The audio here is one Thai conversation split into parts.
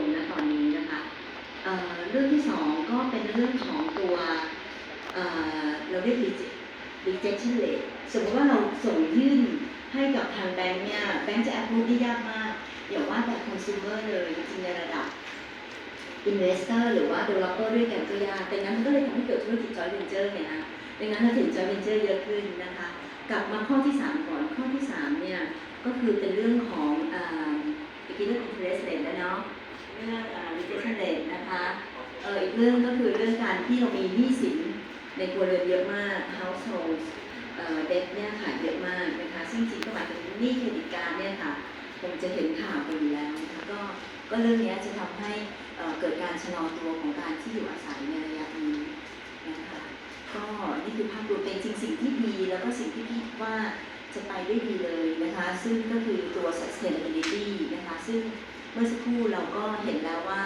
งนะตอนนี้นะคะเเรื่องที่สองก็เป็นเรื่องของตัวเเราเรียก rejection rate สมมติว่าเราส่งยื่นให้กับทางแบงค์เนี่ยแบงค์จะ approve ได้ยากมากอย่าว่าแต่ consumer เลยจริงในระดับ investor หรือว่า developer ด้วยกันก็ยากดังนั้นมันก็เลยทำให้เกิดธุรกิจ joint venture เนี่ยนะดังนั้นเราถึง joint venture เยอะขึ้นนะคะ กลับมาข้อที่ 3 ก่อนข้อที่ 3 เนี่ย ก็คือเป็นเรื่องของอ่าเมื่อกี้เรื่อง interest rate แล้วเนาะ เรื่องอ่า rejection rate นะคะเอออีกเรื่องก็คือเรื่องการที่เรามีหนี้สินในครัวเรือนเยอะมาก household เอ่อ debt เนี่ยค่ะเยอะมากนะคะ ซึ่งจริงก็หมายถึงหนี้เครดิตการเนี่ยค่ะคงจะเห็นข่าวกันอยู่แล้วนะคะก็ก็เรื่องนี้จะทำให้เอ่อเกิดการชะลอตัวของการที่อยู่อาศัยในระยะนี้นะคะก็นี่คือภาพรวมเป็นจริงสิ่งที่ดีแล้วก็สิ่งที่พี่คิดว่าจะไปได้ดีเลยนะคะ ซึ่งก็คือตัว sustainability นะคะซึ่ง เมื่อสักครู่เราก็เห็นแล้วว่า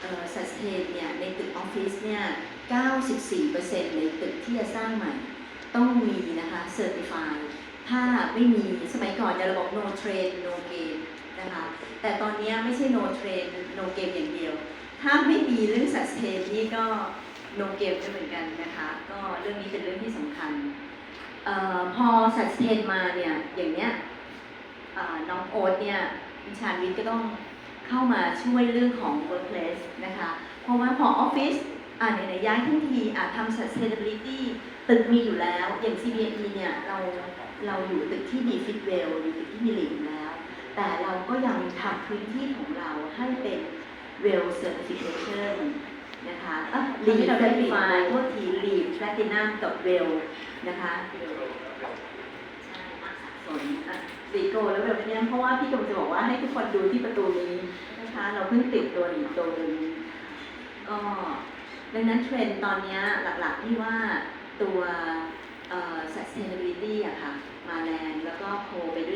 เอ่อ sustain เนี่ยในตึกออฟฟิศเนี่ย 94%ในตึกที่จะสร้างใหม่ ต้องมีนะคะ certified ถ้าไม่มีสมัยก่อนจะระบบ no trade no game นะคะแต่ตอนนี้ไม่ใช่ no trade no game อย่างเดียว ถ้าไม่มีเรื่อง sustain นี่ก็ no game ด้วยเหมือนกันนะคะก็เรื่องนี้เป็นเรื่องที่สำคัญออพอ sustain มาเนี่ยอย่างเนี้ยน้องโอ๊ตเนี่ยวิชาญวิทย์ก็ต้อง เข้ามาช่วยเรื่องของ workplace นะคะ เพราะว่าพอออฟฟิศอ่าไหนๆย้ายทั้งทีอะทำ sustainability ตึกมีอยู่แล้ว อย่าง CBE เนี่ยเราเราอยู่ตึกที่มีฟิตเวลอยู่ตึกที่มีหลีกแล้ว แต่เราก็ยังทำพื้นที่ของเราให้เป็น well certification นะคะอะ lead certify โทษที lead platinum กับ well นะคะใช่อะสนอะสีโกแล้วแบบนี้เพราะว่าพี่กำลังจะบอกว่าให้ทุกคนดูที่ประตูนี้นะคะ เราเพิ่งติดตัวอีกตัวหนึ่งก็ดังนั้นเทรนด์ตอนนี้หลักๆที่ว่าตัว sustainability อะค่ะ มาแรงแล้วก็โคไปด้วย